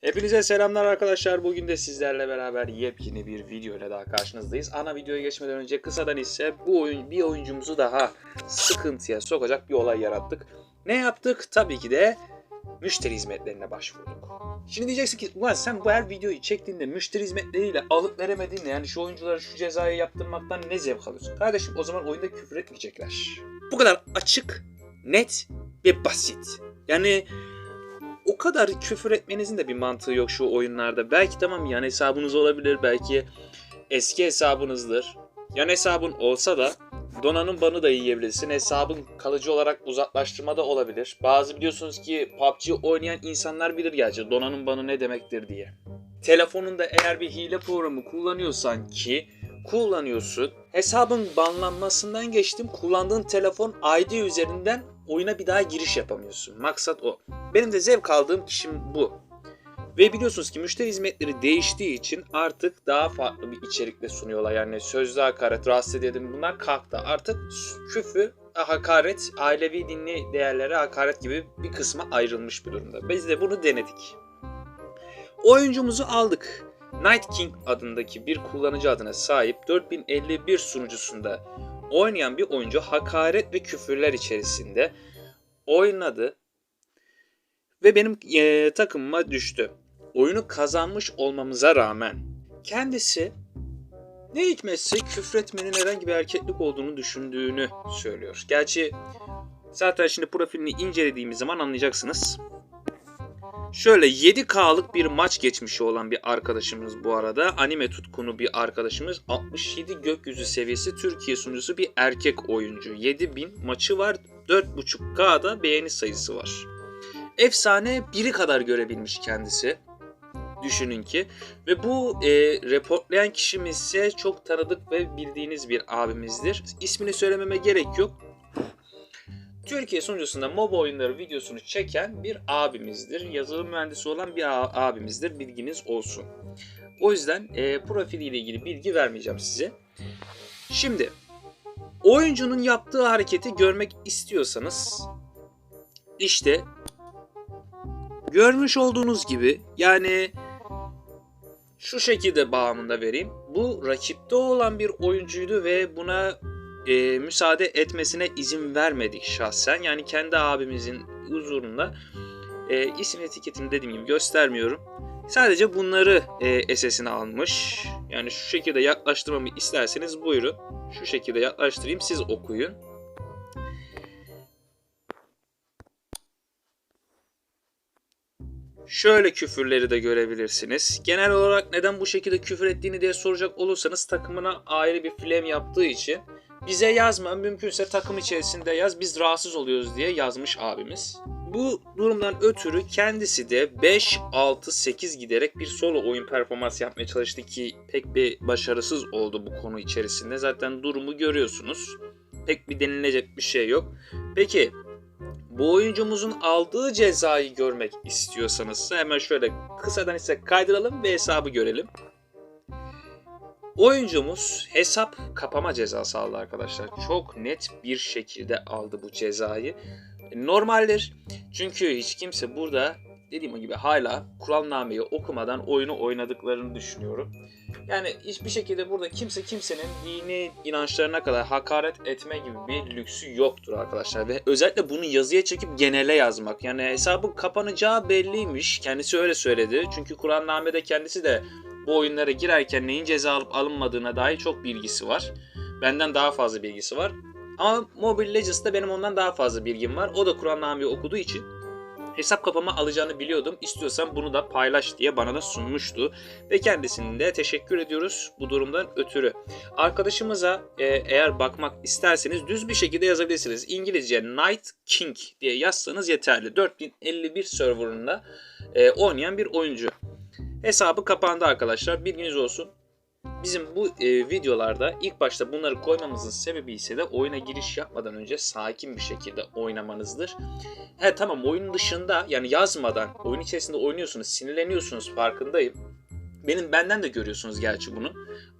Hepinize selamlar arkadaşlar. Bugün de sizlerle beraber yepyeni bir video ile daha karşınızdayız. Ana videoya geçmeden önce kısadan ise bu oyun bir oyuncumuzu daha sıkıntıya sokacak bir olay yarattık. Ne yaptık? Tabii ki de müşteri hizmetlerine başvurduk. Şimdi diyeceksin ki ulan sen bu her videoyu çektiğinde müşteri hizmetleriyle alıp veremediğinde yani şu oyunculara şu cezayı yaptırmaktan ne zevk alıyorsun? Kardeşim o zaman oyunda küfür etmeyecekler. Bu kadar açık, net ve basit. Yani o kadar küfür etmenizin de bir mantığı yok şu oyunlarda. Belki tamam yan hesabınız olabilir, belki eski hesabınızdır. Yan hesabın olsa da donanım banı da yiyebilirsin. Hesabın kalıcı olarak uzaklaştırma da olabilir. Bazı biliyorsunuz ki PUBG oynayan insanlar bilir gerçi donanım banı ne demektir diye. Telefonunda eğer bir hile programı kullanıyorsan ki kullanıyorsun. Hesabın banlanmasından geçtim. Kullandığın telefon ID üzerinden oyuna bir daha giriş yapamıyorsun. Maksat o. Benim de zevk aldığım kişim bu. Ve biliyorsunuz ki müşteri hizmetleri değiştiği için artık daha farklı bir içerikle sunuyorlar. Yani sözlü hakaret, rahatsız edelim bunlar kalktı. Artık küfür, hakaret, ailevi dinli değerlere hakaret gibi bir kısma ayrılmış bir durumda. Biz de bunu denedik. Oyuncumuzu aldık. Night King adındaki bir kullanıcı adına sahip 4051 sunucusunda oynayan bir oyuncu hakaret ve küfürler içerisinde oynadı ve benim eee, takımıma düştü. Oyunu kazanmış olmamıza rağmen kendisi ne hikmetse küfretmenin herhangi bir erkeklik olduğunu düşündüğünü söylüyor. Gerçi zaten şimdi profilini incelediğimiz zaman anlayacaksınız. Şöyle 7K'lık bir maç geçmişi olan bir arkadaşımız bu arada. Anime tutkunu bir arkadaşımız. 67 gökyüzü seviyesi Türkiye sunucusu bir erkek oyuncu. 7000 maçı var. 4.5K'da beğeni sayısı var. Efsane biri kadar görebilmiş kendisi. Düşünün ki. Ve bu e, reportlayan kişimiz ise çok tanıdık ve bildiğiniz bir abimizdir. İsmini söylememe gerek yok. Türkiye sunucusunda MOBA oyunları videosunu çeken bir abimizdir. Yazılım mühendisi olan bir abimizdir. Bilginiz olsun. O yüzden e, profiliyle ilgili bilgi vermeyeceğim size. Şimdi oyuncunun yaptığı hareketi görmek istiyorsanız işte görmüş olduğunuz gibi yani şu şekilde bağımında vereyim. Bu rakipte olan bir oyuncuydu ve buna e, müsaade etmesine izin vermedik şahsen. Yani kendi abimizin huzurunda e, isim etiketini dediğim gibi göstermiyorum. Sadece bunları e, SS'ine almış. Yani şu şekilde yaklaştırmamı isterseniz buyurun. Şu şekilde yaklaştırayım siz okuyun. Şöyle küfürleri de görebilirsiniz. Genel olarak neden bu şekilde küfür ettiğini diye soracak olursanız takımına ayrı bir flame yaptığı için bize yazma mümkünse takım içerisinde yaz biz rahatsız oluyoruz diye yazmış abimiz. Bu durumdan ötürü kendisi de 5, 6, 8 giderek bir solo oyun performansı yapmaya çalıştı ki pek bir başarısız oldu bu konu içerisinde. Zaten durumu görüyorsunuz. Pek bir denilecek bir şey yok. Peki bu oyuncumuzun aldığı cezayı görmek istiyorsanız hemen şöyle kısadan ise kaydıralım ve hesabı görelim. Oyuncumuz hesap kapama cezası aldı arkadaşlar. Çok net bir şekilde aldı bu cezayı. Normaldir. Çünkü hiç kimse burada dediğim gibi hala kuralnameyi okumadan oyunu oynadıklarını düşünüyorum. Yani hiçbir şekilde burada kimse kimsenin dini inançlarına kadar hakaret etme gibi bir lüksü yoktur arkadaşlar. Ve özellikle bunu yazıya çekip genele yazmak. Yani hesabın kapanacağı belliymiş. Kendisi öyle söyledi. Çünkü Kur'anname'de kendisi de bu oyunlara girerken neyin ceza alıp alınmadığına dair çok bilgisi var. Benden daha fazla bilgisi var. Ama Mobile Legends'da benim ondan daha fazla bilgim var. O da Kur'annameyi okuduğu için hesap kapama alacağını biliyordum. İstiyorsan bunu da paylaş diye bana da sunmuştu. Ve kendisine de teşekkür ediyoruz bu durumdan ötürü. Arkadaşımıza e, eğer bakmak isterseniz düz bir şekilde yazabilirsiniz. İngilizce Night King diye yazsanız yeterli. 4051 serverında e, oynayan bir oyuncu. Hesabı kapandı arkadaşlar. Bilginiz olsun. Bizim bu e, videolarda ilk başta bunları koymamızın sebebi ise de oyuna giriş yapmadan önce sakin bir şekilde oynamanızdır. He tamam oyun dışında yani yazmadan oyun içerisinde oynuyorsunuz, sinirleniyorsunuz farkındayım. Benim benden de görüyorsunuz gerçi bunu.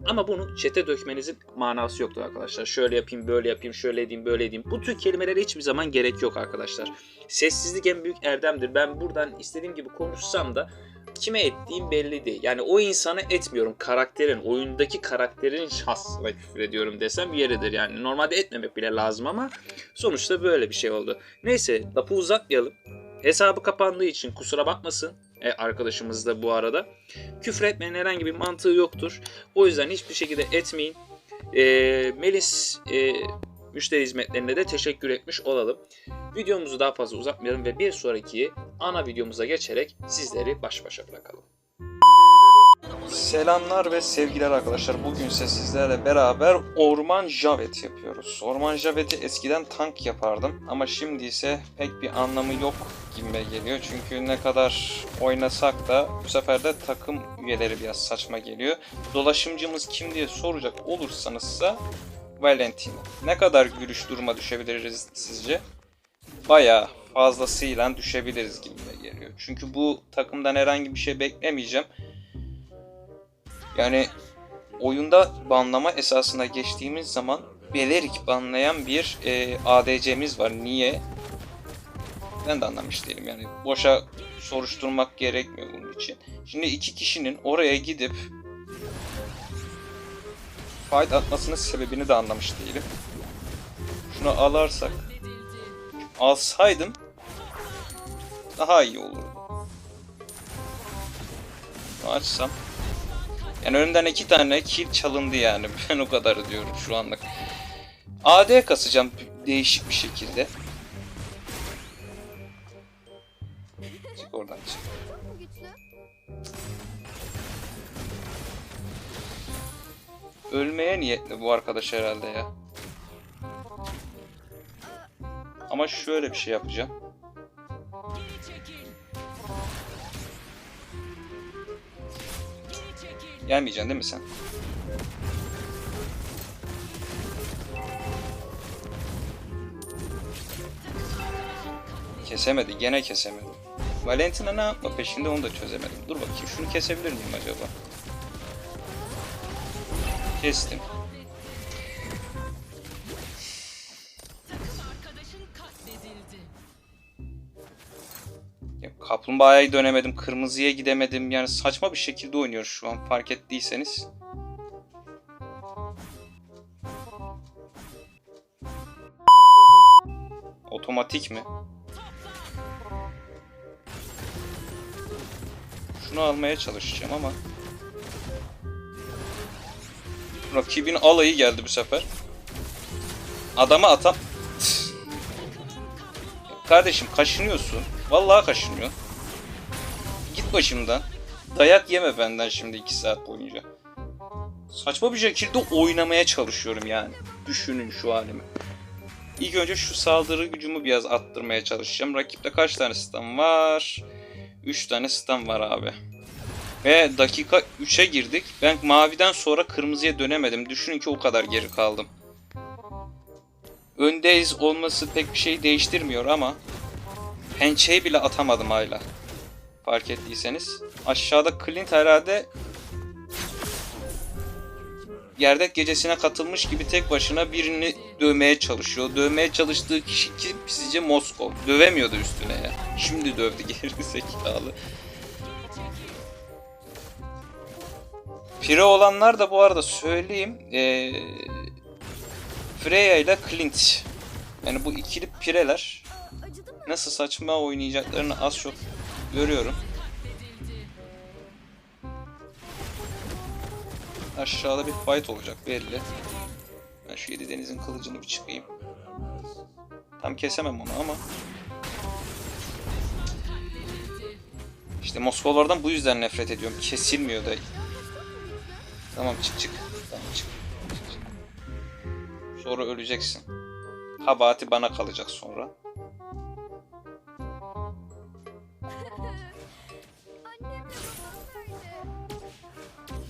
Ama bunu çete dökmenizin manası yoktur arkadaşlar. Şöyle yapayım, böyle yapayım, şöyle edeyim, böyle edeyim. Bu tür kelimelere hiçbir zaman gerek yok arkadaşlar. Sessizlik en büyük erdemdir. Ben buradan istediğim gibi konuşsam da kime ettiğim belli değil. Yani o insana etmiyorum. Karakterin, oyundaki karakterin şahsına küfür ediyorum desem yeridir. Yani normalde etmemek bile lazım ama sonuçta böyle bir şey oldu. Neyse lafı uzatmayalım. Hesabı kapandığı için kusura bakmasın. E, arkadaşımız da bu arada. Küfür etmenin herhangi bir mantığı yoktur. O yüzden hiçbir şekilde etmeyin. E, Melis e, müşteri hizmetlerine de teşekkür etmiş olalım. Videomuzu daha fazla uzatmayalım ve bir sonraki ana videomuza geçerek sizleri baş başa bırakalım. Selamlar ve sevgiler arkadaşlar. Bugün ise sizlerle beraber Orman Javet yapıyoruz. Orman Javet'i eskiden tank yapardım ama şimdi ise pek bir anlamı yok gibime geliyor. Çünkü ne kadar oynasak da bu sefer de takım üyeleri biraz saçma geliyor. Dolaşımcımız kim diye soracak olursanızsa Valentino. Ne kadar gülüş duruma düşebiliriz sizce? Bayağı fazlasıyla düşebiliriz gibime geliyor. Çünkü bu takımdan herhangi bir şey beklemeyeceğim. Yani oyunda banlama esasına geçtiğimiz zaman Belerik banlayan bir e, ADC'miz var. Niye? Ben de anlamış değilim yani. Boşa soruşturmak gerekmiyor bunun için. Şimdi iki kişinin oraya gidip fight atmasının sebebini de anlamış değilim. Şunu alarsak alsaydım daha iyi olurdu. Açsam yani önümden iki tane kill çalındı yani. Ben o kadar diyorum şu anlık. AD kasacağım değişik bir şekilde. Çık oradan çık. Ölmeye niyetli bu arkadaş herhalde ya. Ama şöyle bir şey yapacağım. Gelmeyeceksin değil mi sen? Kesemedi, gene kesemedi. Valentina ne yapma peşinde onu da çözemedim. Dur bakayım, şunu kesebilir miyim acaba? Kestim. Ya, kaplumbağaya dönemedim, kırmızıya gidemedim. Yani saçma bir şekilde oynuyor şu an fark ettiyseniz. Otomatik mi? Şunu almaya çalışacağım ama rakibin alayı geldi bu sefer. Adama atam Kardeşim kaşınıyorsun. Vallahi kaşınıyor. Git başımdan. Dayak yeme benden şimdi 2 saat boyunca. Saçma bir şekilde oynamaya çalışıyorum yani. Düşünün şu halimi. İlk önce şu saldırı gücümü biraz attırmaya çalışacağım. Rakipte kaç tane stun var? 3 tane stun var abi. Ve dakika 3'e girdik. Ben maviden sonra kırmızıya dönemedim. Düşünün ki o kadar geri kaldım. Öndeyiz olması pek bir şey değiştirmiyor ama pençeyi bile atamadım hala. Fark ettiyseniz. Aşağıda Clint herhalde Gerdek gecesine katılmış gibi tek başına birini dövmeye çalışıyor. Dövmeye çalıştığı kişi kim? Sizce Moskov. Dövemiyordu üstüne ya. Şimdi dövdü geri zekalı. Pire olanlar da bu arada söyleyeyim. Ee, Freya ile Clint. Yani bu ikili pireler nasıl saçma oynayacaklarını az çok görüyorum. Aşağıda bir fight olacak belli. Ben şu yedi denizin kılıcını bir çıkayım. Tam kesemem onu ama. İşte Moskovalardan bu yüzden nefret ediyorum. Kesilmiyor da. Tamam çık çık. Tamam çık. Sonra öleceksin. Kabahati bana kalacak sonra.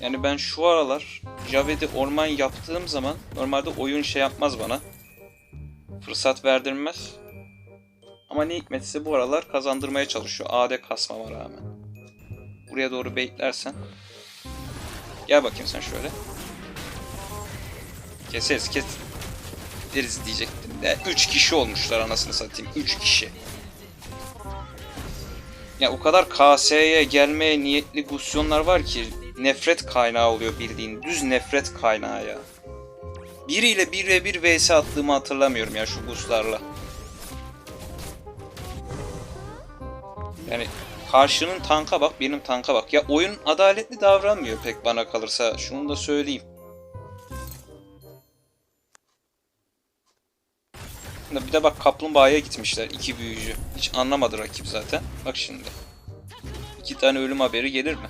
Yani ben şu aralar Javed'i orman yaptığım zaman normalde oyun şey yapmaz bana. Fırsat verdirmez. Ama ne hikmetse bu aralar kazandırmaya çalışıyor. AD kasmama rağmen. Buraya doğru baitlersen. Gel bakayım sen şöyle. Keseriz kes. Deriz diyecektim de. 3 kişi olmuşlar anasını satayım. 3 kişi. Ya o kadar KS'ye gelmeye niyetli gusyonlar var ki nefret kaynağı oluyor bildiğin. Düz nefret kaynağı ya. Biriyle bir ve bir vs attığımı hatırlamıyorum ya şu guslarla. Yani karşının tanka bak benim tanka bak. Ya oyun adaletli davranmıyor pek bana kalırsa. Şunu da söyleyeyim. Bir de bak kaplumbağaya gitmişler iki büyücü. Hiç anlamadı rakip zaten. Bak şimdi. İki tane ölüm haberi gelir mi?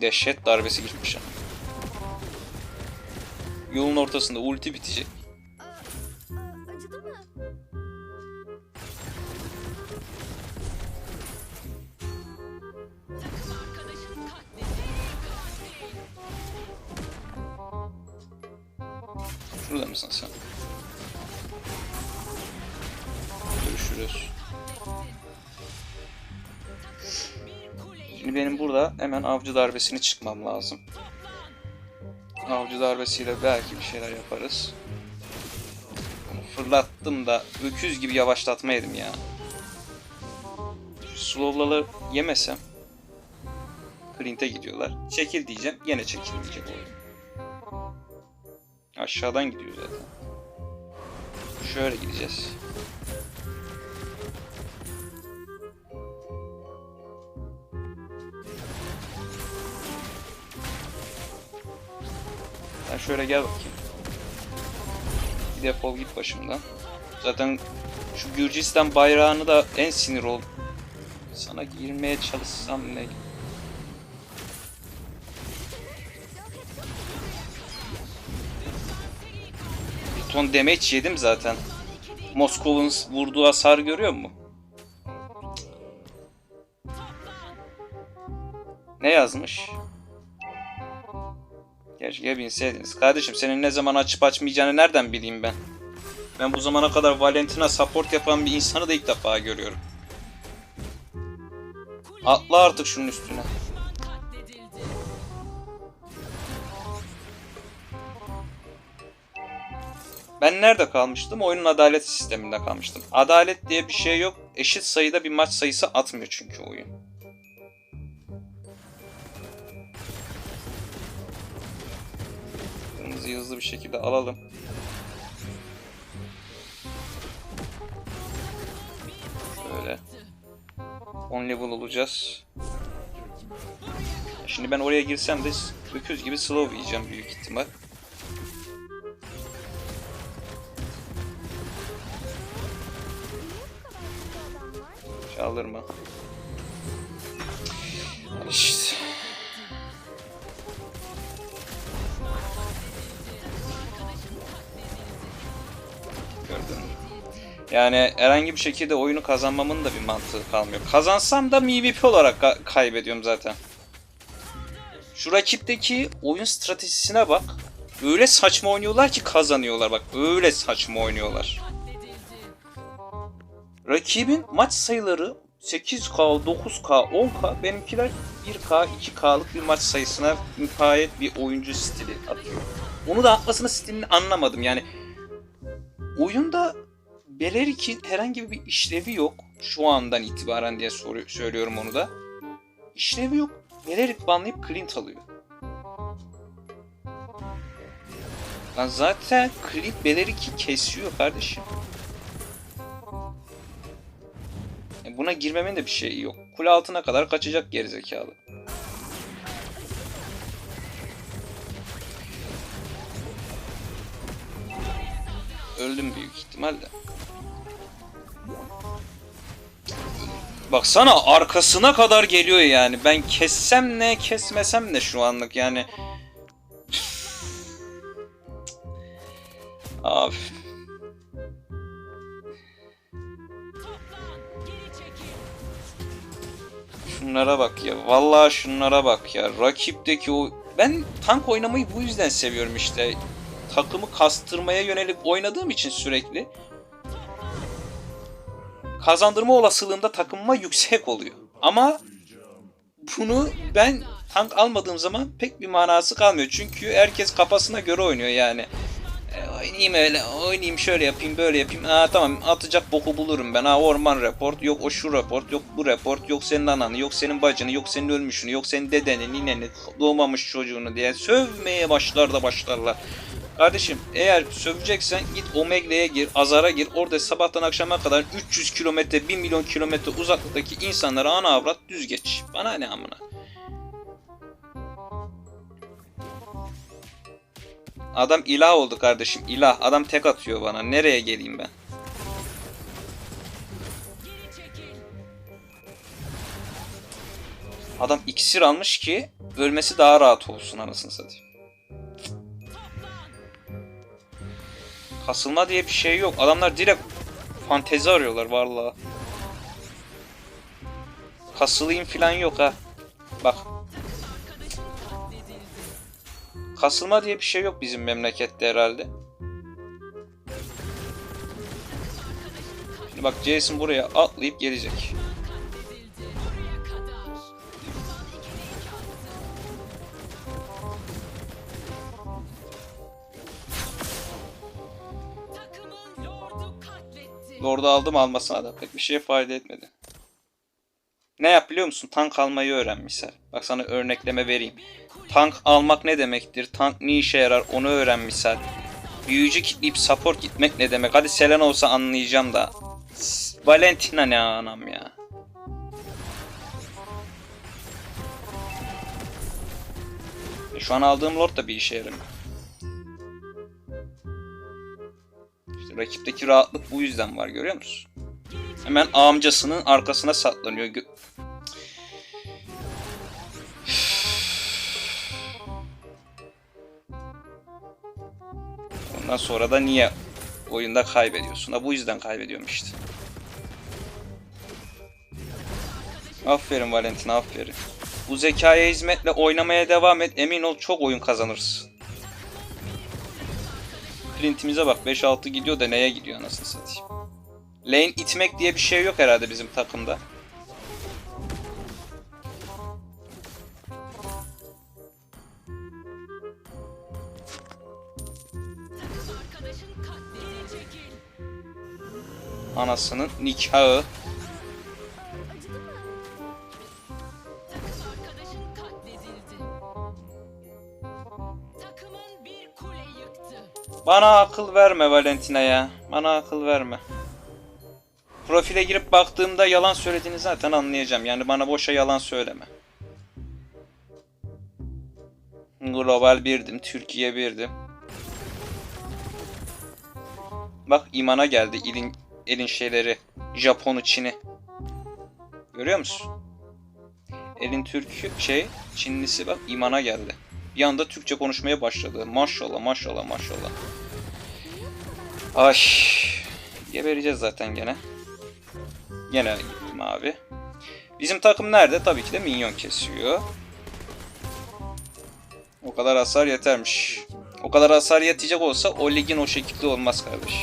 Dehşet darbesi girmiş. Yolun ortasında ulti bitecek. Hemen avcı darbesini çıkmam lazım. Avcı darbesiyle belki bir şeyler yaparız. Fırlattım da öküz gibi yavaşlatmaydım ya. Şu slowlaları yemesem Clint'e gidiyorlar. Çekil diyeceğim. Yine çekilmeyecek oyun. Aşağıdan gidiyor zaten. Şöyle gideceğiz. Sen şöyle gel bakayım. Bir defol git başımdan. Zaten şu Gürcistan bayrağını da en sinir ol. Sana girmeye çalışsam ne? Bir ton damage yedim zaten. Moskov'un vurduğu hasar görüyor musun? Ne yazmış? Keşke bilseydiniz. Kardeşim senin ne zaman açıp açmayacağını nereden bileyim ben? Ben bu zamana kadar Valentina support yapan bir insanı da ilk defa görüyorum. Atla artık şunun üstüne. Ben nerede kalmıştım? Oyunun adalet sisteminde kalmıştım. Adalet diye bir şey yok. Eşit sayıda bir maç sayısı atmıyor çünkü oyun. Kırmızıyı hızlı bir şekilde alalım. Şöyle. 10 level olacağız. Şimdi ben oraya girsem de öküz gibi slow yiyeceğim büyük ihtimal. Çaldırma. Yani herhangi bir şekilde oyunu kazanmamın da bir mantığı kalmıyor. Kazansam da MVP olarak ka- kaybediyorum zaten. Şu rakipteki oyun stratejisine bak. Öyle saçma oynuyorlar ki kazanıyorlar bak. Öyle saçma oynuyorlar. Rakibin maç sayıları 8K, 9K, 10K. Benimkiler 1K, 2K'lık bir maç sayısına müpayet bir oyuncu stili atıyor. Onu da atmasının stilini anlamadım. Yani oyunda Belerik'in herhangi bir işlevi yok. Şu andan itibaren diye soru- söylüyorum onu da. İşlevi yok. Belerik banlayıp Clint alıyor. Lan zaten Clint Belerik'i kesiyor kardeşim. E Buna girmemin de bir şeyi yok. Kule altına kadar kaçacak gerizekalı. Öldüm büyük ihtimalle. Baksana arkasına kadar geliyor yani. Ben kessem ne kesmesem ne şu anlık yani. Abi. Şunlara bak ya. Vallahi şunlara bak ya. Rakipteki o... Ben tank oynamayı bu yüzden seviyorum işte. Takımı kastırmaya yönelik oynadığım için sürekli. Kazandırma olasılığım da takımıma yüksek oluyor. Ama bunu ben tank almadığım zaman pek bir manası kalmıyor. Çünkü herkes kafasına göre oynuyor yani. E, oynayayım öyle, oynayayım şöyle yapayım, böyle yapayım. Aa tamam atacak boku bulurum ben. Ha orman report, yok o şu report, yok bu report, yok senin ananı, yok senin bacını, yok senin ölmüşünü, yok senin dedeni, nineni, doğmamış çocuğunu diye sövmeye başlar da başlarlar. Kardeşim eğer söveceksen git Omegle'ye gir, Azar'a gir. Orada sabahtan akşama kadar 300 kilometre, 1 milyon kilometre uzaklıktaki insanlara ana avrat düz geç. Bana ne amına. Adam ilah oldu kardeşim. ilah. Adam tek atıyor bana. Nereye geleyim ben? Adam iksir almış ki ölmesi daha rahat olsun anasını satayım. Kasılma diye bir şey yok. Adamlar direkt fantezi arıyorlar vallahi. Kasılayım falan yok ha. Bak. Kasılma diye bir şey yok bizim memlekette herhalde. Şimdi bak Jason buraya atlayıp gelecek. Lord'u aldım almasına da pek bir şey fayda etmedi. Ne yap biliyor musun? Tank almayı öğren misal. Bak sana örnekleme vereyim. Tank almak ne demektir? Tank ne işe yarar? Onu öğren misal. Büyücü kitleyip support gitmek ne demek? Hadi Selena olsa anlayacağım da. Valentina ne anam ya. E, Şu an aldığım Lord da bir işe yaramıyor. Rakipteki rahatlık bu yüzden var görüyor musun? Hemen amcasının arkasına saklanıyor. Gö- Ondan sonra da niye oyunda kaybediyorsun? Ha bu yüzden kaybediyorum işte. Aferin Valentin aferin. Bu zekaya hizmetle oynamaya devam et. Emin ol çok oyun kazanırsın. Printimize bak 5-6 gidiyor da neye gidiyor anasını satayım. Lane itmek diye bir şey yok herhalde bizim takımda. Anasının nikahı. Bana akıl verme Valentina ya. Bana akıl verme. Profile girip baktığımda yalan söylediğini zaten anlayacağım. Yani bana boşa yalan söyleme. Global birdim, Türkiye birdim. Bak imana geldi elin, elin şeyleri. Japon'u, Çin'i. Görüyor musun? Elin Türk'ü şey, Çinlisi bak imana geldi. Bir anda Türkçe konuşmaya başladı. Maşallah maşallah maşallah. Ay. Gebereceğiz zaten gene. Gene mavi. Bizim takım nerede? Tabii ki de minyon kesiyor. O kadar hasar yetermiş. O kadar hasar yetecek olsa o ligin o şekilde olmaz kardeş.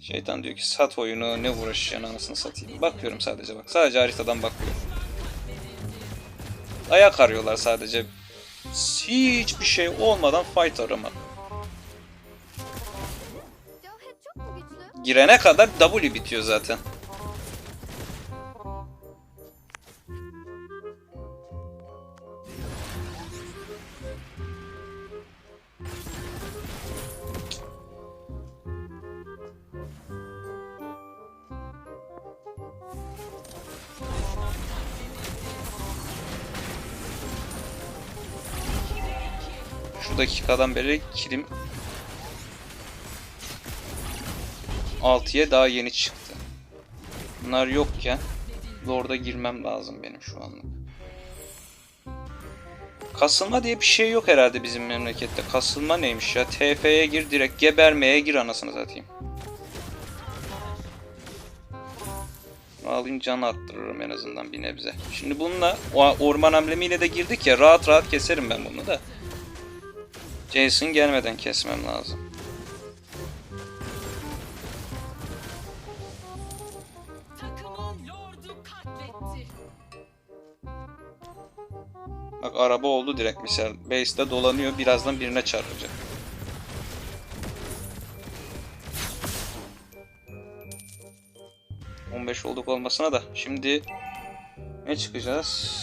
Şeytan diyor ki sat oyunu ne uğraşacaksın anasını satayım. Bakıyorum sadece bak. Sadece haritadan bakıyorum. Ayak arıyorlar sadece. Hiçbir şey olmadan fight arama. Girene kadar W bitiyor zaten. Dakikadan beri kilim 6'ya daha yeni çıktı. Bunlar yokken Lord'a girmem lazım benim şu anlık. Kasılma diye bir şey yok herhalde bizim memlekette. Kasılma neymiş ya? TF'ye gir direkt gebermeye gir anasını satayım. Alayım can arttırırım en azından bir nebze. Şimdi bununla orman amblemiyle de girdik ya rahat rahat keserim ben bunu da. Jason gelmeden kesmem lazım. Bak araba oldu direkt misal. Base'de dolanıyor birazdan birine çarpacak. ...15 olduk olmasına da... ...şimdi... ...ne çıkacağız?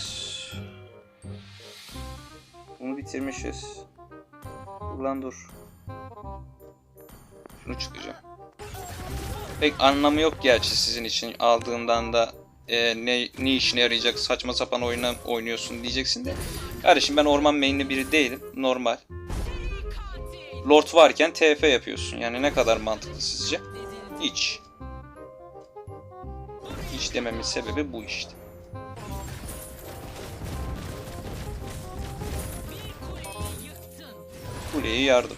Bunu bitirmişiz. Lan dur. Şunu çıkacağım. Pek anlamı yok gerçi sizin için aldığından da e, ne, ne işine yarayacak saçma sapan oyuna oynuyorsun diyeceksin de. Kardeşim ben orman mainli biri değilim. Normal. Lord varken TF yapıyorsun. Yani ne kadar mantıklı sizce? Hiç. Hiç dememin sebebi bu işte. Kuleyi yardım.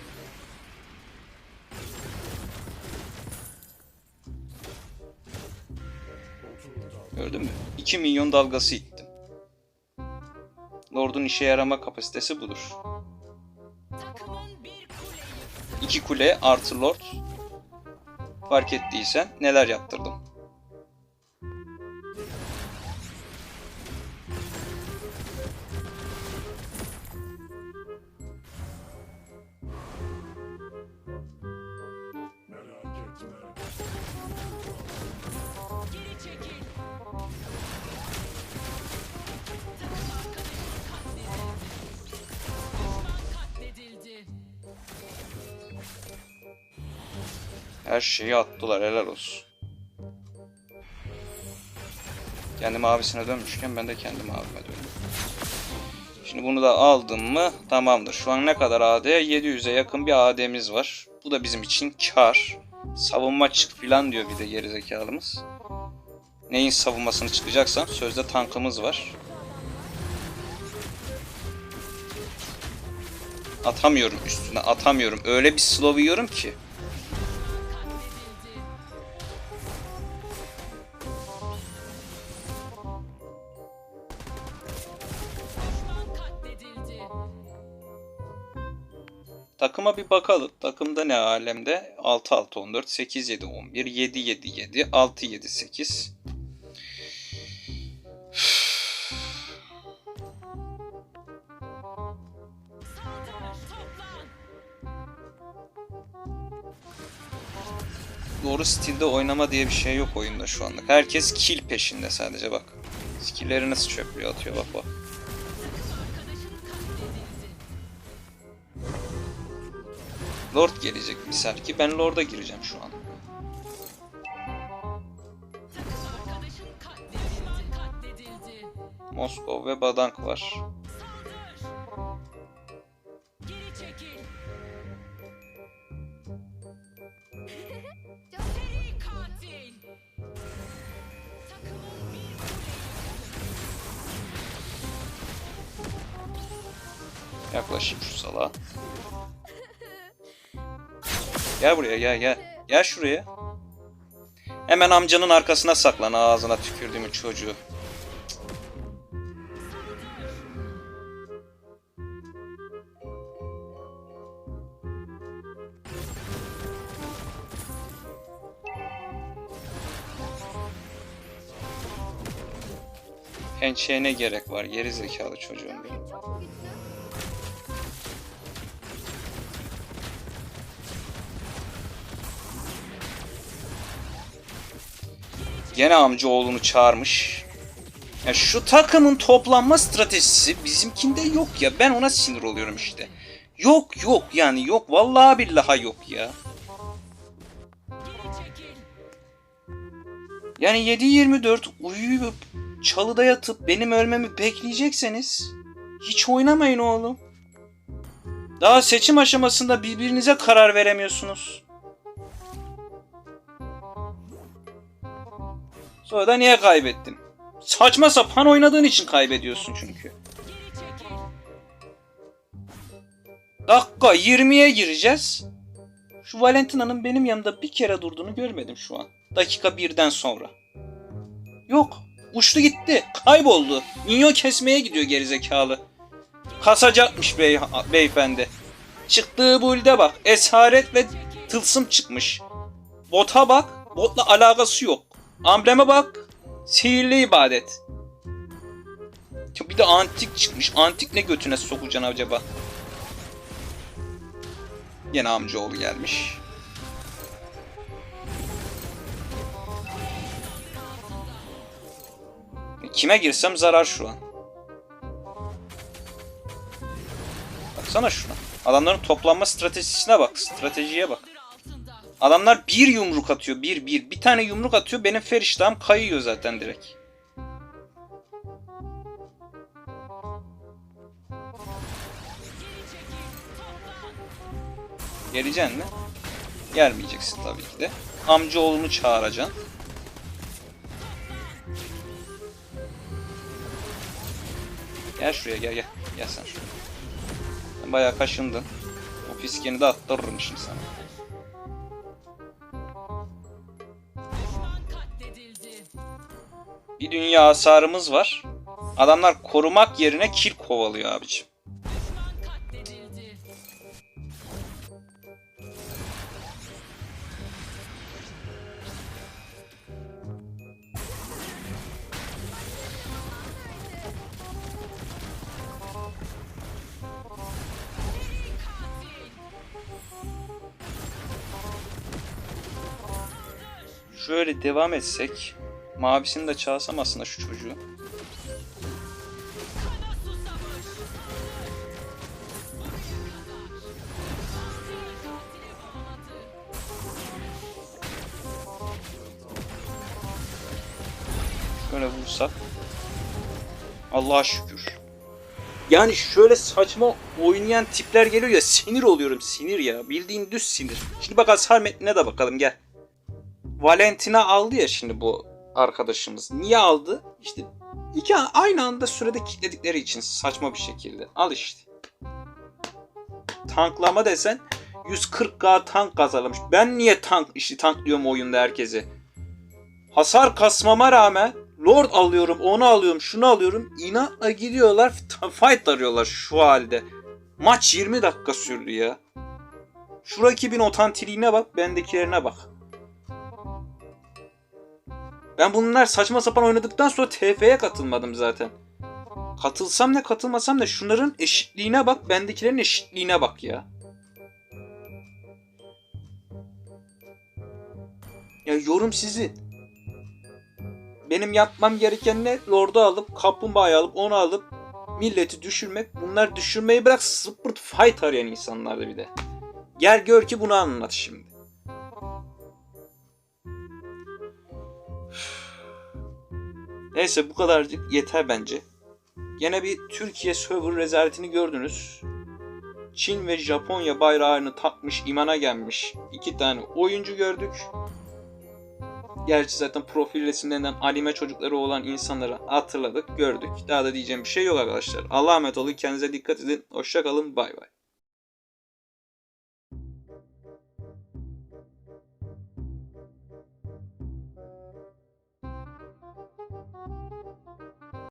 Gördün mü? 2 milyon dalgası ittim. Lord'un işe yarama kapasitesi budur. Takımın bir kule yıktı. 2 kule artı Lord. Fark ettiysen neler yaptırdım. Her şeyi attılar helal olsun. Kendi mavisine dönmüşken ben de kendi mavime döndüm. Şimdi bunu da aldım mı tamamdır. Şu an ne kadar AD? 700'e yakın bir AD'miz var. Bu da bizim için kar. Savunma çık filan diyor bir de gerizekalımız. Neyin savunmasını çıkacaksam sözde tankımız var. Atamıyorum üstüne atamıyorum. Öyle bir slow yiyorum ki. Takıma bir bakalım. Takımda ne alemde? 6 6 14 8 7 11 7 7 7 6 7 8 Saldır, toplan. Doğru stilde oynama diye bir şey yok oyunda şu anlık. Herkes kill peşinde sadece bak. Skill'leri nasıl çöplüyor atıyor bak bak. Lord gelecek misal ki ben Lord'a gireceğim şu an. Moskov ve Badank var. Yaklaşayım şu salağa. Gel buraya gel gel. Gel şuraya. Hemen amcanın arkasına saklan ağzına tükürdüğümün çocuğu. Pençeye ne gerek var geri zekalı çocuğum benim. Gene amcaoğlunu çağırmış. Ya şu takımın toplanma stratejisi bizimkinde yok ya. Ben ona sinir oluyorum işte. Yok yok yani yok. Vallahi billahi yok ya. Yani 7-24 uyuyup çalıda yatıp benim ölmemi bekleyecekseniz hiç oynamayın oğlum. Daha seçim aşamasında birbirinize karar veremiyorsunuz. Sonra da niye kaybettim? Saçma sapan oynadığın için kaybediyorsun çünkü. Dakika 20'ye gireceğiz. Şu Valentina'nın benim yanımda bir kere durduğunu görmedim şu an. Dakika birden sonra. Yok. Uçtu gitti. Kayboldu. Minyon kesmeye gidiyor gerizekalı. Kasacakmış bey, beyefendi. Çıktığı builde bak. Esaret ve tılsım çıkmış. Bota bak. Botla alakası yok. Ambleme bak. Sihirli ibadet. Bir de antik çıkmış. Antik ne götüne sokacaksın acaba? Yine amcaoğlu gelmiş. Kime girsem zarar şu an. Baksana şuna. Adamların toplanma stratejisine bak. Stratejiye bak. Adamlar bir yumruk atıyor. Bir bir. Bir tane yumruk atıyor. Benim feriştahım kayıyor zaten direkt. Geleceksin mi? Gelmeyeceksin tabii ki de. Amcaoğlunu çağıracaksın. Gel şuraya gel gel. Gel sen şuraya. Sen bayağı kaşındın. O fiskeni de attırırım şimdi sana. Bir dünya hasarımız var. Adamlar korumak yerine kill kovalıyor abicim. Şöyle devam etsek. Mavisini de çalsam aslında şu çocuğu. Şöyle vursak. Allah'a şükür. Yani şöyle saçma oynayan tipler geliyor ya sinir oluyorum sinir ya. Bildiğin düz sinir. Şimdi bak hasar metnine de bakalım gel. Valentina aldı ya şimdi bu arkadaşımız. Niye aldı? İşte iki an- aynı anda sürede kilitledikleri için saçma bir şekilde. Al işte. Tanklama desen 140k tank kazanmış. Ben niye tank işi tanklıyorum oyunda herkese? Hasar kasmama rağmen Lord alıyorum, onu alıyorum, şunu alıyorum. İnatla gidiyorlar, fight arıyorlar şu halde. Maç 20 dakika sürdü ya. Şu rakibin otantiliğine bak, bendekilerine bak. Ben bunlar saçma sapan oynadıktan sonra TF'ye katılmadım zaten. Katılsam ne katılmasam ne şunların eşitliğine bak, bendekilerin eşitliğine bak ya. Ya yorum sizin. Benim yapmam gereken ne? Lord'u alıp, kaplumbağayı alıp, onu alıp milleti düşürmek. Bunlar düşürmeyi bırak sıfır fight arayan insanlardı bir de. Gel gör ki bunu anlat şimdi. Neyse bu kadarcık yeter bence. Gene bir Türkiye server rezaletini gördünüz. Çin ve Japonya bayrağını takmış, imana gelmiş iki tane oyuncu gördük. Gerçi zaten profil resimlerinden anime çocukları olan insanları hatırladık, gördük. Daha da diyeceğim bir şey yok arkadaşlar. Allah'a emanet olun, kendinize dikkat edin. Hoşça kalın, bay bay.